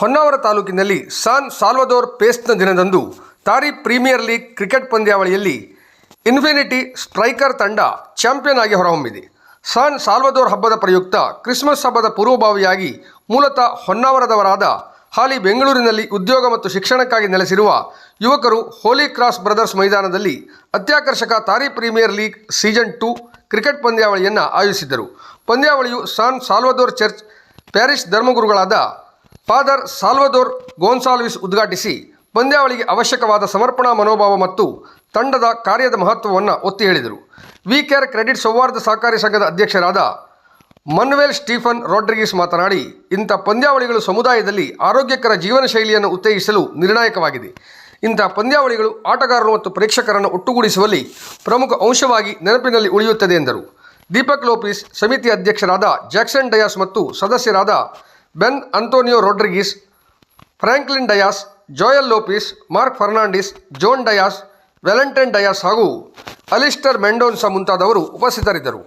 ಹೊನ್ನಾವರ ತಾಲೂಕಿನಲ್ಲಿ ಸಾನ್ ಸಾಲ್ವದೋರ್ ಪೇಸ್ಟ್ನ ದಿನದಂದು ತಾರಿ ಪ್ರೀಮಿಯರ್ ಲೀಗ್ ಕ್ರಿಕೆಟ್ ಪಂದ್ಯಾವಳಿಯಲ್ಲಿ ಇನ್ಫಿನಿಟಿ ಸ್ಟ್ರೈಕರ್ ತಂಡ ಚಾಂಪಿಯನ್ ಆಗಿ ಹೊರಹೊಮ್ಮಿದೆ. ಸಾನ್ ಸಾಲ್ವದೋರ್ ಹಬ್ಬದ ಪ್ರಯುಕ್ತ ಕ್ರಿಸ್ಮಸ್ ಹಬ್ಬದ ಪೂರ್ವಭಾವಿಯಾಗಿ ಮೂಲತಃ ಹೊನ್ನಾವರದವರಾದ ಹಾಲಿ ಬೆಂಗಳೂರಿನಲ್ಲಿ ಉದ್ಯೋಗ ಮತ್ತು ಶಿಕ್ಷಣಕ್ಕಾಗಿ ನೆಲೆಸಿರುವ ಯುವಕರು ಹೋಲಿ ಕ್ರಾಸ್ ಬ್ರದರ್ಸ್ ಮೈದಾನದಲ್ಲಿ ಅತ್ಯಾಕರ್ಷಕ Tari premier league season two cricket ಪಂದ್ಯಾವಳಿಯನ್ನು ಆಯೋಜಿಸಿದ್ದರು. ಪಂದ್ಯಾವಳಿಯು ಸಾನ್ ಸಾಲ್ವದೋರ್ ಚರ್ಚ್ ಪ್ಯಾರಿಸ್ ಧರ್ಮಗುರುಗಳಾದ ಫಾದರ್ ಸಾಲ್ವದೋರ್ ಗೋನ್ಸಾಲ್ವಿಸ್ ಉದ್ಘಾಟಿಸಿ ಪಂದ್ಯಾವಳಿಗೆ ಅವಶ್ಯಕವಾದ ಸಮರ್ಪಣಾ ಮನೋಭಾವ ಮತ್ತು ತಂಡದ ಕಾರ್ಯದ ಮಹತ್ವವನ್ನು ಒತ್ತಿ ಹೇಳಿದರು. ವಿ ಕೇರ್ ಕ್ರೆಡಿಟ್ ಸೌಹಾರ್ದ ಸಹಕಾರಿ ಸಂಘದ ಅಧ್ಯಕ್ಷರಾದ ಮನ್ವೆಲ್ ಸ್ಟೀಫನ್ ರಾಡ್ರಿಗಿಸ್ ಮಾತನಾಡಿ, ಇಂಥ ಪಂದ್ಯಾವಳಿಗಳು ಸಮುದಾಯದಲ್ಲಿ ಆರೋಗ್ಯಕರ ಜೀವನ ಶೈಲಿಯನ್ನು ಉತ್ತೇಜಿಸಲು ನಿರ್ಣಾಯಕವಾಗಿದೆ. ಇಂಥ ಪಂದ್ಯಾವಳಿಗಳು ಆಟಗಾರರು ಮತ್ತು ಪ್ರೇಕ್ಷಕರನ್ನು ಒಟ್ಟುಗೂಡಿಸುವಲ್ಲಿ ಪ್ರಮುಖ ಅಂಶವಾಗಿ ನೆನಪಿನಲ್ಲಿ ಉಳಿಯುತ್ತದೆ ಎಂದರು. ದೀಪಕ್ ಲೋಪಿಸ್ ಸಮಿತಿ ಅಧ್ಯಕ್ಷರಾದ ಜಾಕ್ಸನ್ ಡಯಾಸ್ ಮತ್ತು ಸದಸ್ಯರಾದ Ben Antonio Rodrigues Franklin Dias Joel Lopes Mark Fernandes John Dias Valentine Dias ಹಾಗೂ ಅಲಿಸ್ಟರ್ ಮೆಂಡೋನ್ಸಾ ಮುಂತಾದವರು ಉಪಸ್ಥಿತರಿದ್ದರು.